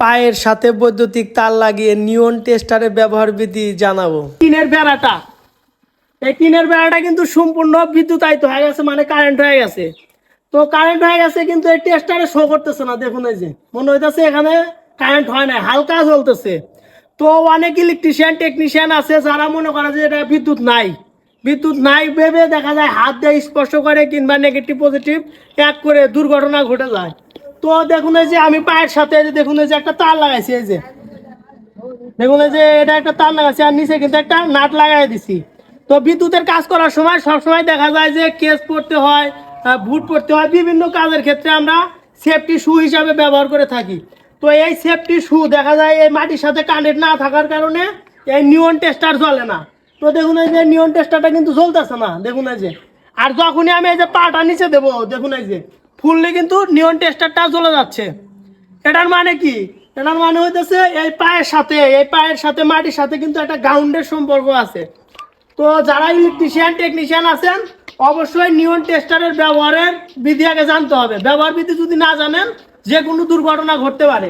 পায়ের সাথে বৈদ্যুতিক তার লাগিয়ে নিয়ন টেস্টারের ব্যবহার বিধি জানাব। টিনের বেড়াটা। এই টিনের বেড়াটা কিন্তু সম্পূর্ণ বিদ্যুতায়িত হয়ে গেছে মানে কারেন্ট হয়ে গেছে। তো কারেন্ট হয়ে গেছে কিন্তু এই টেস্টারে শো করতেছে না, দেখুন এই যে। মনে হইতেছে এখানে কারেন্ট হয় না হালকা জ্বলতেছে। তো অনেক ইলেকট্রিশিয়ান টেকনিশিয়ান আছে যারা মনে করে যে এটা বিদ্যুৎ নাই। বিদ্যুৎ নাই ভেবে দেখা যায় হাত দিয়ে স্পর্শ করে কিংবা নেগেটিভ পজিটিভ এক করে দুর্ঘটনা ঘটে যায়। তো দেখুন এই যে আমি পায়ের সাথে দেখুন এই যে একটা তার লাগাইছি, এই যে। দেখুন এই যে এটা একটা তার লাগাচ্ছি আর নিচে কিন্তু একটা নাট লাগাই দিছি। তো বিদ্যুতের কাজ করার সময় সবসময় দেখা যায় যে কেস পড়তে হয় বুট পড়তে হয়। বিভিন্ন কাজের ক্ষেত্রে আমরা সেফটি শু হিসাবে ব্যবহার করে থাকি। তো এই সেফটি শু দেখা যায় এই মাটির সাথে কানেক্ট না থাকার কারণে এই নিয়ন টেস্টার চলে না। তো দেখুন এই যে নিয়ন টেস্টারটা কিন্তু চলতেছে না, দেখুন এই যে। আর যখনই আমি এই যে পাটা নিচে দেবো, দেখুন এই যে ফুললে কিন্তু নিয়ন টেস্টারটা চলে যাচ্ছে। এটার মানে কি? এটার মানে হইতেছে এই পায়ের সাথে, এই পায়ের সাথে মাটির সাথে কিন্তু একটা গ্রাউন্ডের সম্পর্ক আছে। তো যারা ইলেকট্রিশিয়ান টেকনিশিয়ান আছেন, অবশ্যই নিয়ন টেস্টারের ব্যবহারের বিধি আগে জানতে হবে। ব্যবহার বিধি যদি না জানেন যে কোনো দুর্ঘটনা ঘটতে পারে।